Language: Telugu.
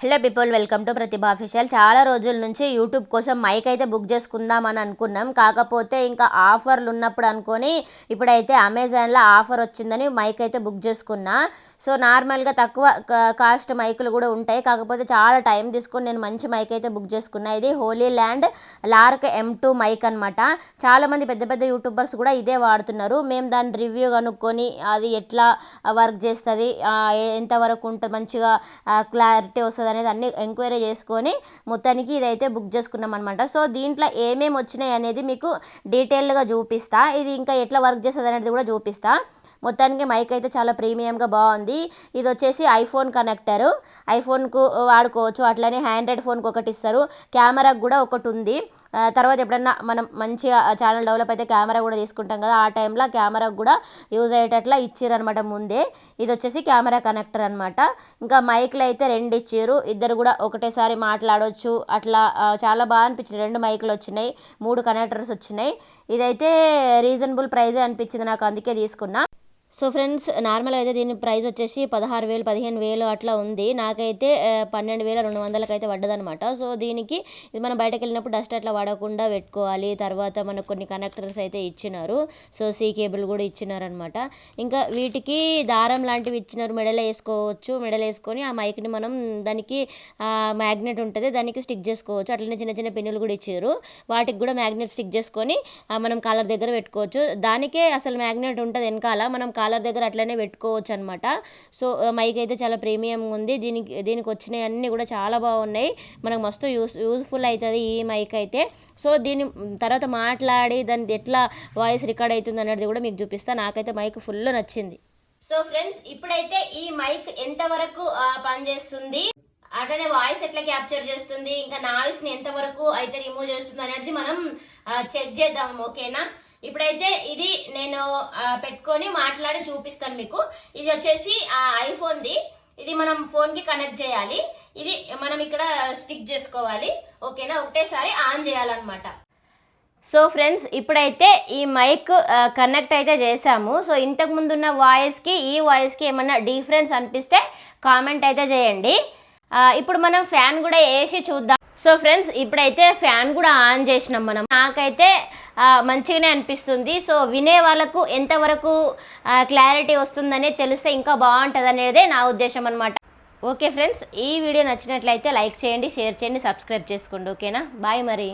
Hello people welcome to Prathibha official. చాలా రోజుల నుంచి యూట్యూబ్ కోసం మైక్ అయితే బుక్ చేసుకుందాం అని అనుకున్నాం. కాకపోతే ఇంకా ఆఫర్లు ఉన్నప్పుడు అనుకొని ఇప్పుడైతే అమెజాన్లో ఆఫర్ వచ్చిందని మైక్ అయితే బుక్ చేసుకున్నా. సో నార్మల్గా తక్కువ కా- కాస్ట్ మైకులు కూడా ఉంటాయి. కాకపోతే చాలా టైం తీసుకొని నేను మంచి మైక్ అయితే బుక్ చేసుకున్నా. ఇది holy land lark M two mic అనమాట చాలామంది పెద్ద పెద్ద యూట్యూబర్స్ కూడా ఇదే వాడుతున్నారు. మేము దాని రివ్యూ కనుక్కొని అది ఎట్లా వర్క్ చేస్తుంది ఎంతవరకు ఉంటుంది మంచిగా క్లారిటీ వస్తుంది అనేది అన్ని ఎంక్వైరీ చేసుకొని మొత్తానికి ఇదైతే బుక్ చేసుకున్నాం అనమాట సో దీంట్లో ఏమేమి వచ్చినాయి అనేది మీకు డీటెయిల్గా చూపిస్తా. ఇది ఇంకా ఎట్లా వర్క్ చేస్తుంది అనేది కూడా చూపిస్తా. మొత్తానికి మైక్ అయితే చాలా ప్రీమియంగా బాగుంది. ఇది వచ్చేసి ఐఫోన్ కనెక్టర్ ఐఫోన్కు వాడుకోవచ్చు. అట్లనే హ్యాండ్రాయిడ్ ఫోన్కి ఒకటి ఇస్తారు. కెమెరాకు కూడా ఒకటి ఉంది. తర్వాత ఎప్పుడన్నా మనం మంచిగా ఛానల్ డెవలప్ అయితే కెమెరా కూడా తీసుకుంటాం కదా ఆ టైంలో కెమెరాకు కూడా యూజ్ అయ్యేటట్లా ఇచ్చిరనమాట ముందే. ఇది వచ్చేసి కెమెరా కనెక్టర్ అనమాట ఇంకా మైక్లు అయితే రెండు ఇచ్చారు ఇద్దరు కూడా ఒకటేసారి మాట్లాడవచ్చు అట్లా చాలా బాగా అనిపించింది. రెండు మైకులు వచ్చినాయి. మూడు కనెక్టర్స్ వచ్చినాయి. ఇదైతే రీజనబుల్ ప్రైజే అనిపించింది నాకు అందుకే తీసుకున్నా. సో ఫ్రెండ్స్ నార్మల్గా అయితే దీని ప్రైస్ వచ్చేసి పదహారు వేలు పదిహేను వేలు అట్లా ఉంది. నాకైతే పన్నెండు వేల రెండు వందలకి అయితే పడ్డదనమాట సో దీనికి ఇది మనం బయటకు వెళ్ళినప్పుడు డస్ట్ అట్లా వాడకుండా పెట్టుకోవాలి. తర్వాత మనకు కొన్ని కనెక్టర్స్ అయితే ఇచ్చినారు. సో సీ కేబుల్ కూడా ఇచ్చినారనమాట ఇంకా వీటికి దారం లాంటివి ఇచ్చినారు. మెడలో వేసుకోవచ్చు. మెడల్ వేసుకొని ఆ మైక్ని మనం దానికి మ్యాగ్నెట్ ఉంటుంది. దానికి స్టిక్ చేసుకోవచ్చు. అట్లనే చిన్న చిన్న పిన్నులు కూడా ఇచ్చారు. వాటికి కూడా మ్యాగ్నెట్ స్టిక్ చేసుకొని మనం కాలర్ దగ్గర పెట్టుకోవచ్చు. దానికే అసలు మ్యాగ్నెట్ ఉంటుంది వెనకాల. మనం కాలర్ దగ్గర అట్లనే పెట్టుకోవచ్చు అనమాట సో మైక్ అయితే చాలా ప్రీమియం ఉంది. దీనికి దీనికి వచ్చినవి అన్నీ కూడా చాలా బాగున్నాయి. మనకు మస్తు యూస్ యూస్ఫుల్ అవుతుంది ఈ మైక్ అయితే. సో దీని తర్వాత మాట్లాడి దాని ఎట్లా వాయిస్ రికార్డ్ అవుతుంది అనేది కూడా మీకు చూపిస్తాను నాకైతే మైక్ ఫుల్ నచ్చింది. సో ఫ్రెండ్స్ ఇప్పుడైతే ఈ మైక్ ఎంతవరకు పనిచేస్తుంది? అట్లనే వాయిస్ ఎట్లా క్యాప్చర్ చేస్తుంది? ఇంకా నాయిస్ని ఎంతవరకు అయితే రిమూవ్ చేస్తుంది అనేది మనం చెక్ చేద్దాం. ఓకేనా? ఇప్పుడైతే ఇది నేను పెట్టుకొని మాట్లాడి చూపిస్తాను మీకు. ఇది వచ్చేసి ఐఫోన్ది ఇది మనం ఫోన్కి కనెక్ట్ చేయాలి. ఇది మనం ఇక్కడ స్టిక్ చేసుకోవాలి. ఓకేనా? ఒకటేసారి ఆన్ చేయాలన్నమాట. సో ఫ్రెండ్స్ ఇప్పుడైతే ఈ మైక్ కనెక్ట్ అయితే చేసాము సో ఇంతకు ముందు ఉన్న వాయిస్కి ఈ వాయిస్కి ఏమన్నా డిఫరెన్స్ అనిపిస్తే కామెంట్ అయితే చేయండి. ఇప్పుడు మనం ఫ్యాన్ కూడా వేసి చూద్దాం. సో ఫ్రెండ్స్ ఇప్పుడైతే ఫ్యాన్ కూడా ఆన్ చేసినాం మనం. నాకైతే మంచిగానే అనిపిస్తుంది. సో వినే వాళ్ళకు ఎంతవరకు క్లారిటీ వస్తుందనే తెలిస్తే ఇంకా బాగుంటుంది అనేదే నా ఉద్దేశం అనమాట ఓకే ఫ్రెండ్స్ ఈ వీడియో నచ్చినట్లయితే లైక్ చేయండి షేర్ చేయండి సబ్స్క్రైబ్ చేసుకోండి. ఓకేనా? బాయ్ మరి.